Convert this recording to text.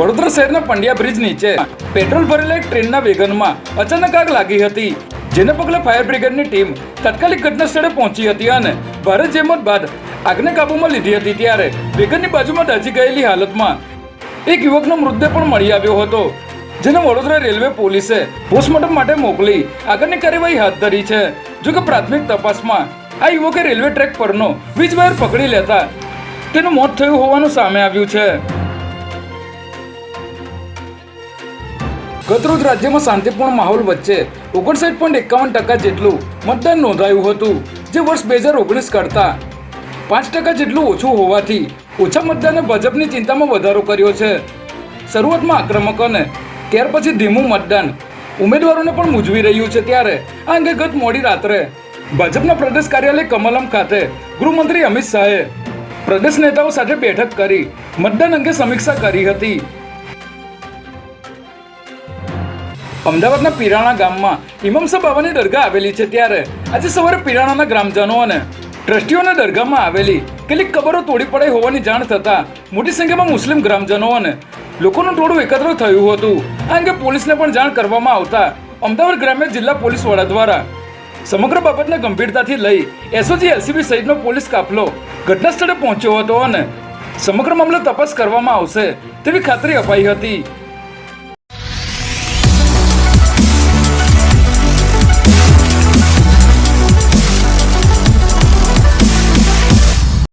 વડોદરા શહેરના પંડ્યા બ્રિજ નીચે પેટ્રોલ ભરેલા એક ટ્રેનના વેગનમાં અચાનક આગ લાગી હતી, જેને પગલે ફાયર બ્રિગેડની ટીમ તાત્કાલિક ઘટના સ્થળે પહોંચી હતી અને ભારે જેમત બાદ આગને કાબૂમાં લીધી હતી ત્યારે વેગનની બાજુમાં દાજી ગયેલી હાલતમાં એક યુવકનો મૃતદેહ પણ મળી આવ્યો હતો, જેને વડોદરા રેલવે પોલીસે પોસ્ટમોર્ટમ માટે મોકલી આગળની કાર્યવાહી હાથ ધરી છે. જો કે પ્રાથમિક તપાસમાં આ યુવકે રેલવે ટ્રેક પરનો વીજ વાયર પકડી લેતા તેનું મોત થયું હોવાનું સામે આવ્યું છે. ગતરોજ રાજ્યમાં શાંતિપૂર્ણ માહોલ વચ્ચે ઓગણસાઠ પોઈન્ટ એકાવન ટકા જેટલું મતદાન નોંધાયું હતું, જે વર્ષ બે હજાર ઓગણીસ કરતાં પાંચ ટકા જેટલું ઓછું હોવાથી ઓછા મતદાને ભાજપની ચિંતામાં વધારો કર્યો છે. શરૂઆતમાં આક્રમક અને ત્યાર પછી ધીમું મતદાન ઉમેદવારોને પણ મૂંઝવી રહ્યું છે ત્યારે આ અંગે ગત મોડી રાત્રે ભાજપના પ્રદેશ કાર્યાલય કમલમ ખાતે ગૃહમંત્રી અમિત શાહે પ્રદેશ નેતાઓ સાથે બેઠક કરી મતદાન અંગે સમીક્ષા કરી હતી. અમદાવાદના પીરાણા ગામમાં ઇમમસા બાબાની દરગાહ આવેલી છે ત્યારે આજે સવારે પીરાણાના ગ્રામજનો અને ટ્રસ્ટીઓના દરગાહમાં આવેલી કેટલીક કબરો તોડી પડાઈ હોવાની જાણ થતાં મોટી સંખ્યામાં મુસ્લિમ ગ્રામજનો અને લોકોનું ટોળું એકત્ર થયું હતું. આ અંગે પોલીસને પણ જાણ કરવામાં આવતા અમદાવાદ ગ્રામ્ય જિલ્લા પોલીસ વડા દ્વારા સમગ્ર બાબતને ગંભીરતાથી લઈ એસઓજી, એલસીબી સહિતનો પોલીસ કાફલો ઘટના સ્થળે પહોંચ્યો હતો અને સમગ્ર મામલો તપાસ કરવામાં આવશે તેવી ખાતરી અપાઈ હતી.